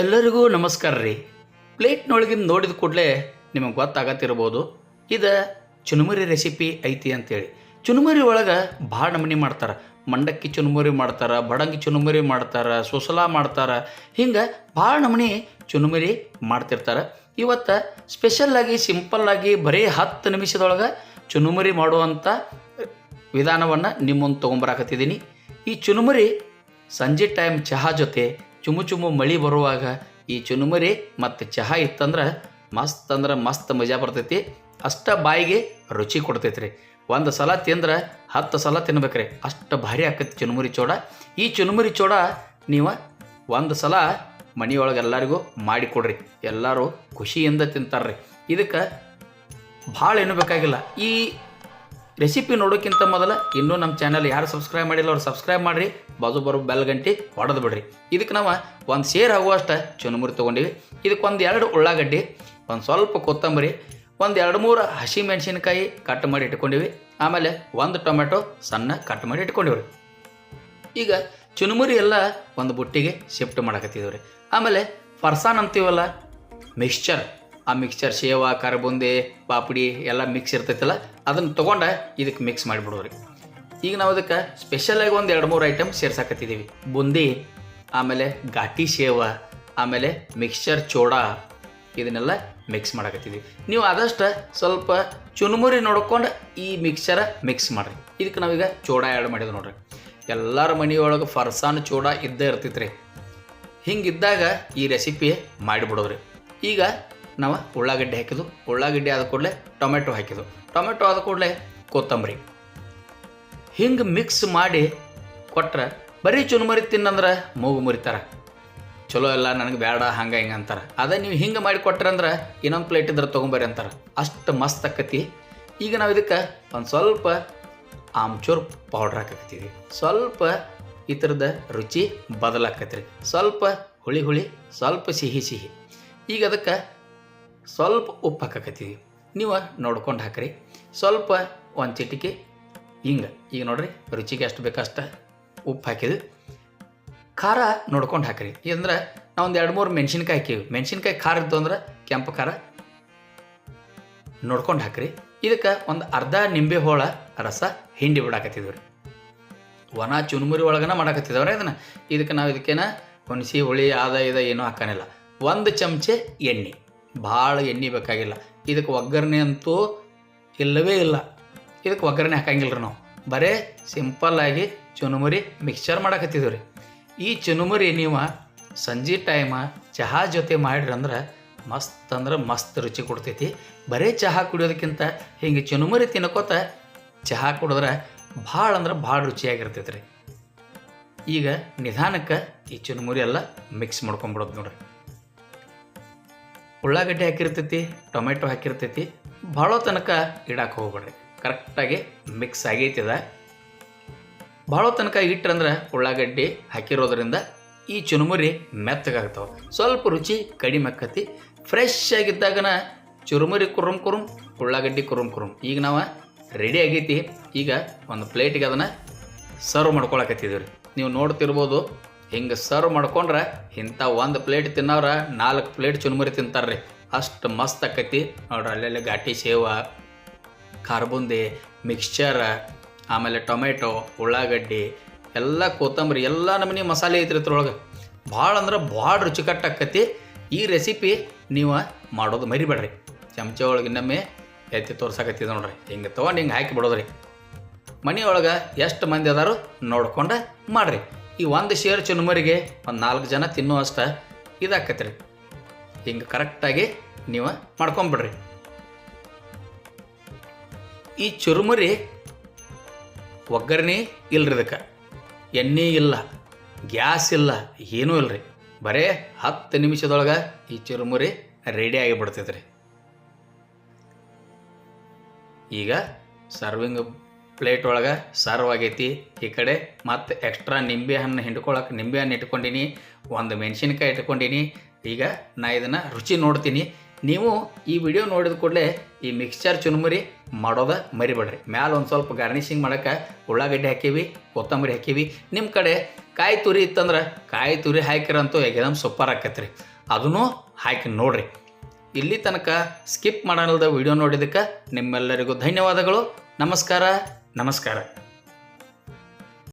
ಎಲ್ಲರಿಗೂ ನಮಸ್ಕಾರ ರೀ. ಪ್ಲೇಟ್ನೊಳಗಿಂದ ನೋಡಿದ ಕೂಡಲೇ ನಿಮಗೆ ಗೊತ್ತಾಗತ್ತಿರ್ಬೋದು ಇದು ಚುನುಮರಿ ರೆಸಿಪಿ ಐತಿ ಅಂತೇಳಿ. ಚುನುಮರಿ ಒಳಗೆ ಭಾಳ ನಮೂನಿ ಮಾಡ್ತಾರೆ. ಮಂಡಕ್ಕಿ ಚುನುಮುರಿ ಮಾಡ್ತಾರೆ, ಬಡಂಗಿ ಚುನುಮರಿ ಮಾಡ್ತಾರೆ, ಸುಸಲಾ ಮಾಡ್ತಾರೆ. ಹಿಂಗೆ ಭಾಳ ನಮೂನಿ ಚುನುಮುರಿ ಮಾಡ್ತಿರ್ತಾರೆ. ಇವತ್ತು ಸ್ಪೆಷಲ್ಲಾಗಿ ಸಿಂಪಲ್ಲಾಗಿ ಬರೀ ಹತ್ತು ನಿಮಿಷದೊಳಗೆ ಚುನುಮರಿ ಮಾಡುವಂಥ ವಿಧಾನವನ್ನು ನಿಮ್ಮೊಂದು ಮುಂದೆ ತೊಗೊಂಬರಾಕತ್ತಿದ್ದೀನಿ ಈ ಚುನುಮುರಿ ಸಂಜೆ ಟೈಮ್ ಚಹಾ ಜೊತೆ ಚುಮು ಚುಮು ಮಳಿ ಬರುವಾಗ ಈ ಚುನುಮರಿ ಮತ್ತು ಚಹಾ ಇತ್ತಂದ್ರೆ ಮಸ್ತ್ ಅಂದ್ರೆ ಮಸ್ತ್ ಮಜಾ ಬರ್ತೈತಿ. ಅಷ್ಟ ಬಾಯಿಗೆ ರುಚಿ ಕೊಡ್ತೈತಿ ರೀ ಒಂದು ಸಲ ತಿಂದ್ರೆ ಹತ್ತು ಸಲ ತಿನ್ಬೇಕ್ರಿ. ಅಷ್ಟು ಭಾರಿ ಆಕೈತಿ ಚುನುಮುರಿ ಚೋಡ. ಈ ಚುನುಮುರಿ ಚೋಡ ನೀವು ಒಂದು ಸಲ ಮನೆಯೊಳಗೆ ಎಲ್ಲರಿಗೂ ಮಾಡಿಕೊಡ್ರಿ ಎಲ್ಲರೂ ಖುಷಿಯಿಂದ ತಿಂತಾರ್ರಿ. ಇದಕ್ಕೆ ಭಾಳ ಏನು ಬೇಕಾಗಿಲ್ಲ. ಈ ರೆಸಿಪಿ ನೋಡೋಕ್ಕಿಂತ ಮೊದಲ ಇನ್ನೂ ನಮ್ಮ ಚಾನಲ್ ಯಾರು ಸಬ್ಸ್ಕ್ರೈಬ್ ಮಾಡಿಲ್ಲ ಅವ್ರು ಸಬ್ಸ್ಕ್ರೈಬ್ ಮಾಡಿರಿ. ಬಾಜು ಬರೋ ಬೆಲ್ ಗಂಟೆ ಹೊಡೆದು ಬಿಡ್ರಿ. ಇದಕ್ಕೆ ನಾವು ಒಂದು ಸೇರ್ ಆಗುವಷ್ಟು ಚುನಮುರಿ ತೊಗೊಂಡಿವಿ. ಇದಕ್ಕೆ ಒಂದು ಎರಡು ಉಳ್ಳಾಗಡ್ಡಿ, ಒಂದು ಸ್ವಲ್ಪ ಕೊತ್ತಂಬರಿ, ಒಂದು ಎರಡು ಮೂರು ಹಸಿ ಮೆಣಸಿನಕಾಯಿ ಕಟ್ ಮಾಡಿ ಇಟ್ಕೊಂಡಿವಿ. ಆಮೇಲೆ ಒಂದು ಟೊಮೆಟೊ ಸಣ್ಣ ಕಟ್ ಮಾಡಿ ಇಟ್ಕೊಂಡಿವ್ರಿ. ಈಗ ಚುನುಮುರಿ ಎಲ್ಲ ಒಂದು ಬುಟ್ಟಿಗೆ ಶಿಫ್ಟ್ ಮಾಡಕತ್ತಿದ್ದೀವಿ ರೀ. ಆಮೇಲೆ ಫರ್ಸಾನ್ ಅಂತೀವಲ್ಲ ಮಿಕ್ಸ್ಚರ್ ಆ ಮಿಕ್ಸ್ಚರ್ ಶೇವ, ಕರಬುಂದೆ, ಪಾಪಡಿ ಎಲ್ಲ ಮಿಕ್ಸ್ ಇರ್ತೈತಲ್ಲ, ಅದನ್ನು ತೊಗೊಂಡು ಇದಕ್ಕೆ ಮಿಕ್ಸ್ ಮಾಡಿಬಿಡೋರಿ. ಈಗ ನಾವು ಅದಕ್ಕೆ ಸ್ಪೆಷಲಾಗಿ ಒಂದು ಎರಡು ಮೂರು ಐಟಮ್ ಸೇರ್ಸಾಕತ್ತಿದ್ದೀವಿ ಬುಂದಿ, ಆಮೇಲೆ ಘಾಟಿ ಶೇವ, ಆಮೇಲೆ ಮಿಕ್ಸ್ಚರ್ ಚೋಡ, ಇದನ್ನೆಲ್ಲ ಮಿಕ್ಸ್ ಮಾಡಕತ್ತಿದ್ದೀವಿ ನೀವು ಆದಷ್ಟು ಸ್ವಲ್ಪ ಚುನುಮುರಿ ನೋಡ್ಕೊಂಡು ಈ ಮಿಕ್ಸ್ಚರ ಮಿಕ್ಸ್ ಮಾಡಿರಿ. ಇದಕ್ಕೆ ನಾವೀಗ ಚೋಡ ಆ್ಯಡ್ ಮಾಡಿದ್ವಿ ನೋಡ್ರಿ. ಎಲ್ಲರ ಮನೆಯೊಳಗೆ ಫರ್ಸಾನ್ ಚೂಡ ಇದ್ದೇ ಇರ್ತೈತೆ ರೀ ಹಿಂಗಿದ್ದಾಗ ಈ ರೆಸಿಪಿ ಮಾಡಿಬಿಡೋದ್ರಿ. ಈಗ ನಾವು ಉಳ್ಳಾಗಡ್ಡಿ ಹಾಕಿದ್ದು ಉಳ್ಳಾಗಡ್ಡಿ ಆದ ಕೂಡಲೇ ಟೊಮೆಟೊ ಹಾಕಿದ್ದು ಟೊಮೆಟೊ ಆದ ಕೂಡಲೇ ಕೊತ್ತಂಬರಿ. ಹಿಂಗೆ ಮಿಕ್ಸ್ ಮಾಡಿ ಕೊಟ್ರೆ ಬರೀ ಚುನುಮರಿ ತಿನ್ನಂದ್ರೆ ಮೂಗು ಮುರಿತಾರೆ. ಚಲೋ ಎಲ್ಲ ನನಗೆ ಬೇಡ ಹಂಗೆ ಹಿಂಗೆ ಅಂತಾರೆ. ಅದೇ ನೀವು ಹಿಂಗೆ ಮಾಡಿ ಕೊಟ್ರಂದ್ರೆ ಇನ್ನೊಂದು ಪ್ಲೇಟ್ ಇದ್ರೆ ತೊಗೊಂಬರ್ರಿ ಅಂತಾರೆ. ಅಷ್ಟು ಮಸ್ತ್ ಆಕತಿ. ಈಗ ನಾವು ಇದಕ್ಕೆ ಒಂದು ಸ್ವಲ್ಪ ಆಮ್ಚೂರ್ ಪೌಡ್ರ್ ಹಾಕಕತ್ತೀವಿ ಸ್ವಲ್ಪ ಈ ಥರದ ರುಚಿ ಬದಲಾಕತ್ರಿ. ಸ್ವಲ್ಪ ಹುಳಿ ಹುಳಿ, ಸ್ವಲ್ಪ ಸಿಹಿ ಸಿಹಿ. ಈಗ ಅದಕ್ಕೆ ಸ್ವಲ್ಪ ಉಪ್ಪು ಹಾಕಕತ್ತೀವಿ. ನೀವು ನೋಡ್ಕೊಂಡು ಹಾಕ್ರಿ. ಸ್ವಲ್ಪ ಒಂದು ಚಿಟಿಕೆ ಹಿಂಗೆ. ಈಗ ನೋಡ್ರಿ, ರುಚಿಗೆ ಎಷ್ಟು ಬೇಕಷ್ಟ ಉಪ್ಪು ಹಾಕಿದ್ವಿ ಖಾರ ನೋಡ್ಕೊಂಡು ಹಾಕ್ರಿ. ಇದಂದ್ರೆ ನಾವು ಒಂದು ಎರಡು ಮೂರು ಮೆಣಸಿನ್ಕಾಯಿ ಹಾಕಿವಿ. ಮೆಣಸಿನ್ಕಾಯಿ ಖಾರ ಇತ್ತು ಅಂದ್ರೆ ಕೆಂಪು ಖಾರ ನೋಡ್ಕೊಂಡು ಹಾಕ್ರಿ. ಇದಕ್ಕೆ ಒಂದು ಅರ್ಧ ನಿಂಬೆ ಹೋಳ ರಸ ಹಿಂಡಿ ಬಿಡಾಕತ್ತಿದ್ವಿ ಒಣ ಚುನ್ಮುರಿ ಒಳಗನ ಮಾಡಾಕತ್ತಿದವ್ರೆ ಅದನ್ನು ಇದಕ್ಕೆ ನಾವು ಇದಕ್ಕೇನ ಹುಣಸಿ ಹುಳಿ, ಆದ ಇದ ಏನೂ ಹಾಕೋಣಿಲ್ಲ ಒಂದು ಚಮಚೆ ಎಣ್ಣೆ. ಭಾಳ ಎಣ್ಣೆ ಬೇಕಾಗಿಲ್ಲ. ಇದಕ್ಕೆ ಒಗ್ಗರಣೆ ಅಂತೂ ಇಲ್ಲವೇ ಇಲ್ಲ. ಇದಕ್ಕೆ ಒಗ್ಗರಣೆ ಹಾಕಂಗಿಲ್ಲ ರೀ ನಾವು. ಬರೇ ಸಿಂಪಲ್ಲಾಗಿ ಚುನುಮುರಿ ಮಿಕ್ಸ್ಚರ್ ಮಾಡಕತ್ತಿದ್ದೀವಿ ರೀ ಈ ಚುನುಮುರಿ ನೀವು ಸಂಜೆ ಟೈಮ ಚಹಾ ಜೊತೆ ಮಾಡಿರಿ ಅಂದ್ರೆ ಮಸ್ತ್ ಅಂದ್ರೆ ಮಸ್ತ್ ರುಚಿ ಕೊಡ್ತೈತಿ. ಬರೇ ಚಹಾ ಕುಡಿಯೋದಕ್ಕಿಂತ ಹಿಂಗೆ ಚುನುಮುರಿ ತಿನ್ಕೋತ ಚಹಾ ಕುಡಿದ್ರೆ ಭಾಳ ಅಂದ್ರೆ ಭಾಳ ರುಚಿಯಾಗಿರ್ತೈತೆ ರೀ ಈಗ ನಿಧಾನಕ್ಕೆ ಈ ಚುನುಮುರಿ ಎಲ್ಲ ಮಿಕ್ಸ್ ಮಾಡ್ಕೊಂಬಿಡೋದು ನೋಡ್ರಿ. ಉಳ್ಳಾಗಡ್ಡಿ ಹಾಕಿರ್ತೈತಿ, ಟೊಮೆಟೊ ಹಾಕಿರ್ತೈತಿ, ಭಾಳ ತನಕ ಇಡಕ್ಕೆ ಹೋಗ್ಬೇಡ್ರಿ. ಕರೆಕ್ಟಾಗಿ ಮಿಕ್ಸ್ ಆಗೈತಿದ. ಭಾಳ ತನಕ ಇಟ್ರಂದ್ರೆ ಉಳ್ಳಾಗಡ್ಡಿ ಹಾಕಿರೋದ್ರಿಂದ ಈ ಚುರುಮುರಿ ಮೆತ್ತಗಾಗ್ತಾವೆ. ಸ್ವಲ್ಪ ರುಚಿ ಕಡಿಮೆ ಆಕತಿ. ಫ್ರೆಶ್ ಆಗಿದ್ದಾಗನ ಚುರುಮುರಿ ಕುರುಮ್ ಕುರುಮ್, ಉಳ್ಳಾಗಡ್ಡಿ ಕುರುಮ್ ಕುರುಮ್. ಈಗ ನಾವು ರೆಡಿ ಆಗೈತಿ. ಈಗ ಒಂದು ಪ್ಲೇಟಿಗೆ ಅದನ್ನು ಸರ್ವ್ ಮಾಡ್ಕೊಳಕತ್ತಿದ್ದೀವಿ ರೀ ನೀವು ನೋಡ್ತಿರ್ಬೋದು ಹಿಂಗೆ ಸರ್ವ್ ಮಾಡ್ಕೊಂಡ್ರೆ ಇಂಥ ಒಂದು ಪ್ಲೇಟ್ ತಿನ್ನೋರ ನಾಲ್ಕು ಪ್ಲೇಟ್ ಚುನ್ಮುರಿ ತಿಂತಾರ್ರಿ. ಅಷ್ಟು ಮಸ್ತ್ ಆಕೈತಿ. ನೋಡ್ರಿ ಅಲ್ಲೆಲ್ಲ ಘಾಟಿ ಸೇವ ಖಾರ್ಬುಂದಿ ಮಿಕ್ಸ್ಚರ್ ಆಮೇಲೆ ಟೊಮೆಟೊ, ಉಳ್ಳಾಗಡ್ಡಿ, ಎಲ್ಲ ಕೊತ್ತಂಬರಿ, ಎಲ್ಲ ನಮೂನಿ ಮಸಾಲೆ ಐತ್ರಿ ಇದ್ರೊಳಗೆ. ಭಾಳ ಅಂದ್ರೆ ಭಾಳ ರುಚಿಕಟ್ಟಾಕತಿ. ಈ ರೆಸಿಪಿ ನೀವು ಮಾಡೋದು ಮರಿಬೇಡ್ರಿ. ಚಮಚ ಒಳಗೆ ಇನ್ನೊಮ್ಮೆ ಎತ್ತಿ ತೋರ್ಸಕತ್ತಿದ ನೋಡ್ರಿ. ಹಿಂಗೆ ತೊಗೊಂಡು ಹಿಂಗೆ ಹಾಕಿ ಬಿಡೋದ್ರಿ. ಮನೆಯೊಳಗೆ ಎಷ್ಟು ಮಂದಿ ಅದಾರು ನೋಡ್ಕೊಂಡು ಮಾಡಿರಿ. ಈ ಒಂದು ಶೇರ್ ಚುನುಮರಿಗೆ ಒಂದು ನಾಲ್ಕು ಜನ ತಿನ್ನೋ ಅಷ್ಟ ಇದಾಕತ್ರಿ. ರೀ ಹಿಂಗೆ ಕರೆಕ್ಟಾಗಿ ನೀವು ಮಾಡ್ಕೊಂಬಿಡ್ರಿ. ಈ ಚುರುಮುರಿ ಒಗ್ಗರಣೆ ಇಲ್ರಿ ಇದಕ್ಕೆ. ಎಣ್ಣೆ ಇಲ್ಲ, ಗ್ಯಾಸ್ ಇಲ್ಲ, ಏನೂ ಇಲ್ಲರಿ ಬರೇ ಹತ್ತು ನಿಮಿಷದೊಳಗೆ ಈ ಚುರುಮುರಿ ರೆಡಿ ಆಗಿಬಿಡ್ತೈತೆ ರೀ ಈಗ ಸರ್ವಿಂಗ್ ಪ್ಲೇಟ್ ಒಳಗೆ ಸರ್ವ್ ಆಗೈತಿ ಈ ಕಡೆ ಮತ್ತು ಎಕ್ಸ್ಟ್ರಾ ನಿಂಬೆ ಹಣ್ಣು ಹಿಂಡ್ಕೊಳಕ್ಕೆ ನಿಂಬೆ ಹಣ್ಣು ಇಟ್ಕೊಂಡಿನಿ, ಒಂದು ಮೆಣಸಿನ್ಕಾಯಿ ಇಟ್ಕೊಂಡಿನಿ. ಈಗ ನಾ ಇದನ್ನು ರುಚಿ ನೋಡ್ತೀನಿ. ನೀವು ಈ ವಿಡಿಯೋ ನೋಡಿದ ಕೂಡಲೇ ಈ ಮಿಕ್ಸ್ಚರ್ ಚುರುಮುರಿ ಮಾಡೋದ ಮರಿಬೇಡ್ರಿ. ಮ್ಯಾಲ ಒಂದು ಸ್ವಲ್ಪ ಗಾರ್ನಿಷಿಂಗ್ ಮಾಡೋಕ್ಕೆ ಉಳ್ಳಾಗಡ್ಡೆ ಹಾಕೀವಿ, ಕೊತ್ತಂಬರಿ ಹಾಕೀವಿ. ನಿಮ್ಮ ಕಡೆ ಕಾಯಿ ತುರಿ ಇತ್ತಂದ್ರೆ ಕಾಯಿ ತುರಿ ಹಾಕಿರಂತೂ ಎಗದಮ್ ಸೂಪರ್ ಆಕೈತ್ರಿ. ಅದನ್ನು ಹಾಕಿ ನೋಡ್ರಿ. ಇಲ್ಲಿ ತನಕ ಸ್ಕಿಪ್ ಮಾಡಲ್ದ ವಿಡಿಯೋ ನೋಡಿದ್ದಕ್ಕೆ ನಿಮ್ಮೆಲ್ಲರಿಗೂ ಧನ್ಯವಾದಗಳು. ನಮಸ್ಕಾರ. ನಮಸ್ಕಾರ.